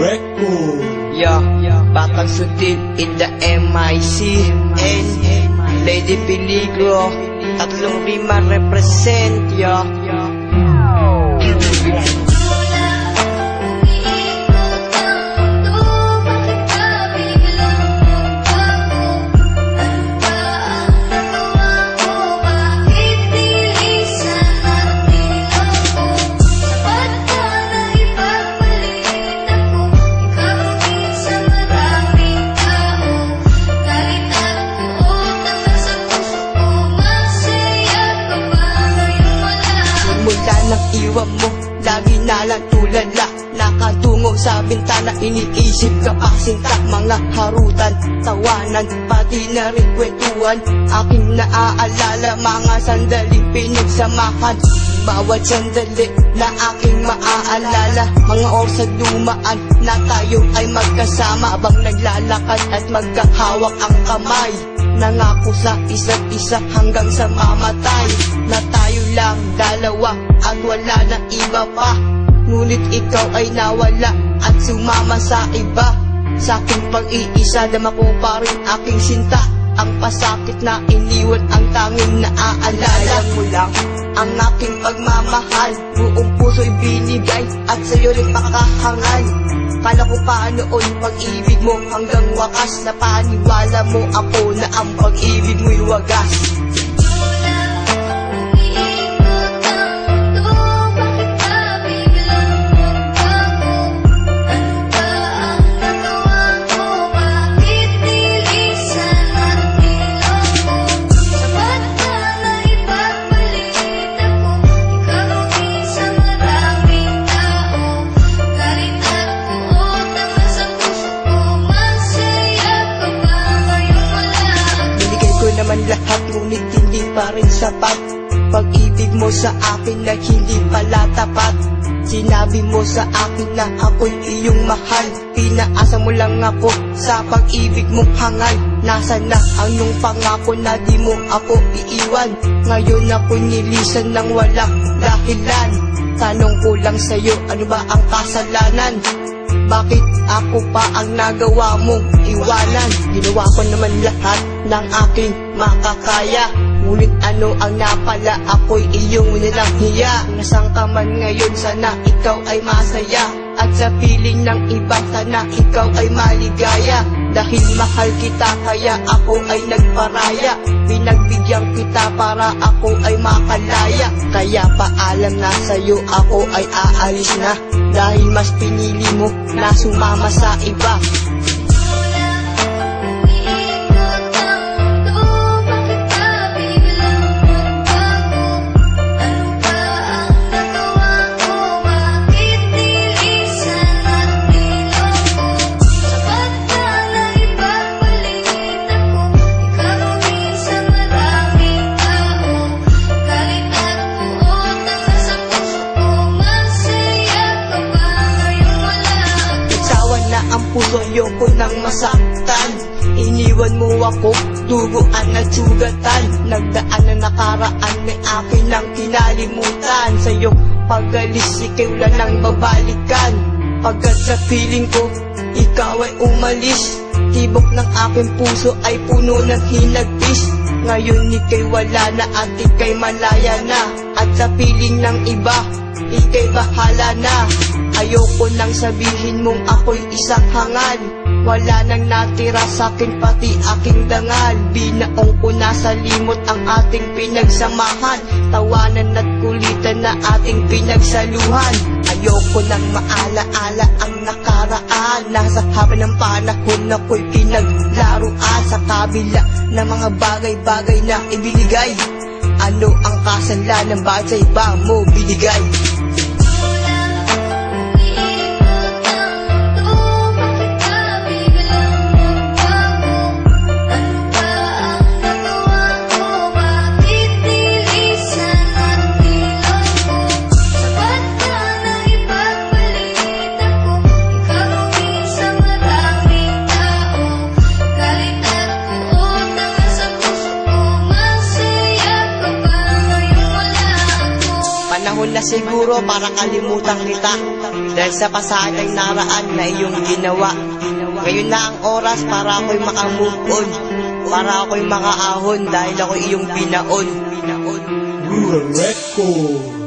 Record. Yeah, batang sutil in the MIC And Lady Peligro Tatlong rima represent, yeah Simula ng iwan mo, lagi na lang tulala Nakatungo sa bintana, iniisip ka pa sinta Mga harutan, tawanan, pati na rin kwentuhan Aking naaalala, mga sandaling pinagsamahan. Bawat sandali na aking maaalala Mga oras at lumaan na tayo ay magkasama. Habang naglalakad at magkahawak ang kamay Nangako sa isa't isa hanggang sa mamatay Na tayo lang dalawa at wala na iba pa. Ngunit ikaw ay nawala at sumama sa iba. Sa aking pag-iisa dama ko pa rin aking sinta. Ang pasakit na iniwan ang tanging naaalala. Mo lang. Ang aking pagmamahal Buong puso'y binigay At sa'yo rin pakakahangal Kala ko pa pag-ibig mo? Hanggang wakas Na paniwala mo ako na ang pag-ibig mo'y wagas sapat Pag-ibig mo sa akin na hindi pala tapat. Sinabi mo sa akin na ako'y iyong mahal. Pinaasa mo lang ako sa pag-ibig mong hangal. Nasaan na ang iyong pangako na di mo ako iiwan? Ngayon ako nilisan ng walang dahilan. Tanong ko lang sa'yo ano ba ang kasalanan? Bakit ako pa ang nagawa mong iwanan? Ginawa ko naman lahat ng aking makakaya Ngunit ano ang napala? Ako'y iyong nilang hiya Nasang ka man ngayon sana ikaw ay masaya. At sa piling ng iba sana ikaw ay maligaya. Dahil mahal kita kaya ako ay nagparaya. Pinagbigyan kita para ako ay makalaya. Kaya paalam na sa'yo ako ay aalis na. Dahil mas pinili mo na sumama sa iba ang puso ayoko nang masaktan. Iniwan mo ako, duguan at sugatan. Nagdaan na nakaraan may akin ang kinalimutan. Sa iyong pagalis ikay wala nang babalikan. Pagkat sa piling ko, ikaw ay umalis. Tibok ng aking puso ay puno ng hinagpis Ngayon ikay wala na at ikay malaya na At sa piling ng iba, ikay bahala na. Ayoko nang sabihin mong ako'y isang hangal. Wala nang natira sa'kin pati aking dangal. Binaong ko na sa limot ang ating pinagsamahan. Tawanan at kulitan na ating pinagsaluhan. Ayoko nang maalaala ang nakaraan. Nasa haba ng panahon ako'y pinaglaruan. Sa kabila ng mga bagay-bagay na ibinigay Ano ang kasalanan bakit sa iba mo binigay? Panahon na siguro para kalimutan kita Dahil sa pasadang naraan na iyong ginawa. Ngayon na ang oras para ako'y makamove on Para ako'y makaahon dahil ako iyong Binaon. Rural Record.